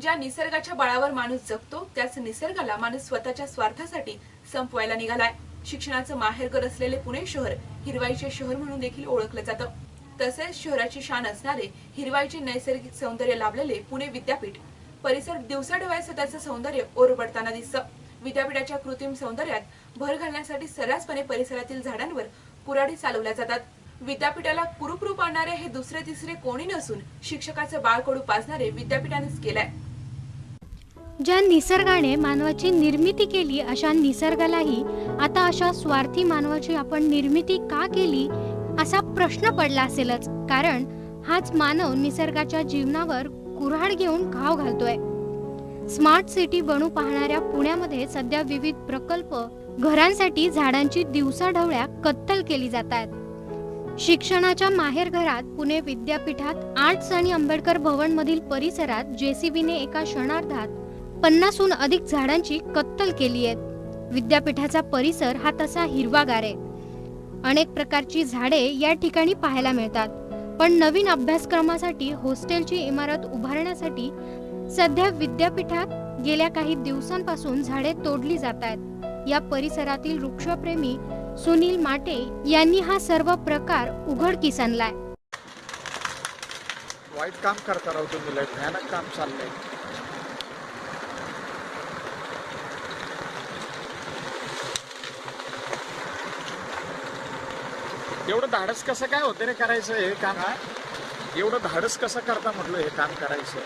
ज्या निसर्गाच्या बळावर माणूस जगतो त्याच निसर्गाला माणूस स्वतःच्या स्वार्थासाठी संपवायला निघालाय. शिक्षणाचं माहेरघर असलेले पुणे शहर हिरवाईचे शहर म्हणून देखील ओळखलं जातं. तसेच शहराची शान असणारे हिरवाईचे नैसर्गिक सौंदर्य लाभलेले पुणे विद्यापीठ परिसर दिवसाढवळ्या त्याचं सौंदर्य ओरबडताना दिसतं. विद्यापीठाच्या कृत्रिम सौंदर्यात भर घालण्यासाठी सर्रासपणे परिसरातील झाडांवर कुराडी चालवल्या जातात. विद्यापीठाला कुरूप आणणारे हे दुसरे तिसरे कोणी नसून शिक्षकाचे बाळकडू पाजणारे विद्यापीठानेच केलंय. ज्या निसर्गाने मानवाची निर्मिती केली अशा निसर्गालाही आता अशा स्वार्थी मानवाची आपण निर्मिती का केली असा प्रश्न पडला असेलच. कारण हाच मानव निसर्गाच्या जीवनावर कुऱ्हाड घेऊन घाव घालतोय. स्मार्ट सिटी बनू पाहणाऱ्या पुण्यामध्ये सध्या विविध प्रकल्प घरांसाठी झाडांची दिवसाढवळ्या कत्तल केली जात आहेत. शिक्षणाच्या माहेरघरात पुणे विद्यापीठात आर्ट्स आणि आंबेडकर भवन मधील परिसरात जेसीबीने एका क्षणार्धात पन्नासहून अधिक झाडांची कत्तल केली आहेत. विद्यापीठाचा परिसर हा तसा हिरवागार आहे. अनेक प्रकारची झाडे या ठिकाणी पाहायला मिळतात. पण नवीन अभ्यासक्रमासाठी हॉस्टेलची इमारत उभारण्यासाठी सध्या विद्यापीठात गेल्या काही दिवसांपासून झाडे तोडली जात आहेत. या परिसरातील वृक्षप्रेमी सुनील माटे यांनी हा सर्व प्रकार उघडकीस आणलाय. वाईट काम करता राहू तुम्ही लय भयानक काम चाललंय. एवढं धाडस कसं काय होतं रे करायचं हे काम? एवढं धाडस कसं करता म्हटलं हे काम करायचं?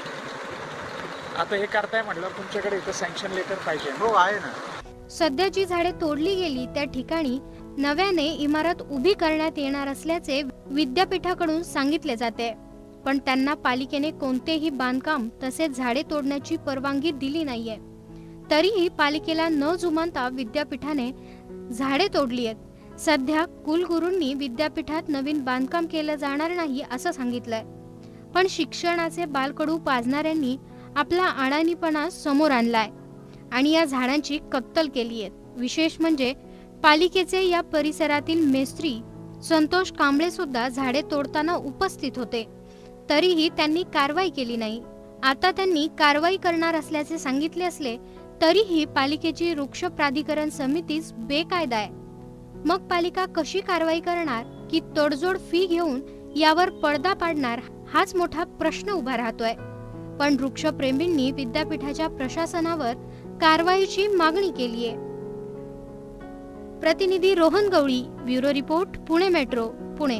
आता हे करताय म्हटलं तुमच्याकडे इथं सँक्शन लेटर पाहिजे. हो आहे ना. सध्या जी झाडे तोडली गेली त्या ठिकाणी नव्याने इमारत उभी करण्यात येणार असल्याचे विद्यापीठाकडून सांगितले जाते. पण त्यांना पालिकेने कोणतेही बांधकाम तसेच झाडे तोडण्याची परवानगी दिली नाहीये. तरीही पालिकेला न जुमानता विद्यापीठाने झाडे तोडली आहेत. सध्या कुलगुरूंनी विद्यापीठात नवीन बांधकाम केलं जाणार नाही असं सांगितलंय. पण शिक्षणाचे बालकडू पाजणाऱ्यांनी आपला अडाणीपणा समोर आणलाय आणि या झाडांची कत्तल केली आहे विशेष म्हणजे पालिकेचे या परिसरातील मेस्त्री संतोष कांबळे सुद्धा झाडे तोडताना उपस्थित होते. तरीही त्यांनी कारवाई केली नाही. आता त्यांनी कारवाई करणार असल्याचे सांगितले असले तरीही पालिकेची वृक्ष प्राधिकरण समितीच बेकायदा आहे. मग पालिका कशी कारवाई करणार की तडजोड फी घेऊन यावर पडदा पाडणार हाच मोठा प्रश्न उभा राहतोय. पण वृक्षप्रेमींनी विद्यापीठाच्या प्रशासनावर कारवाईची मागणी केली आहे प्रतिनिधी Rohan Gawali bureau report Pune metro Pune.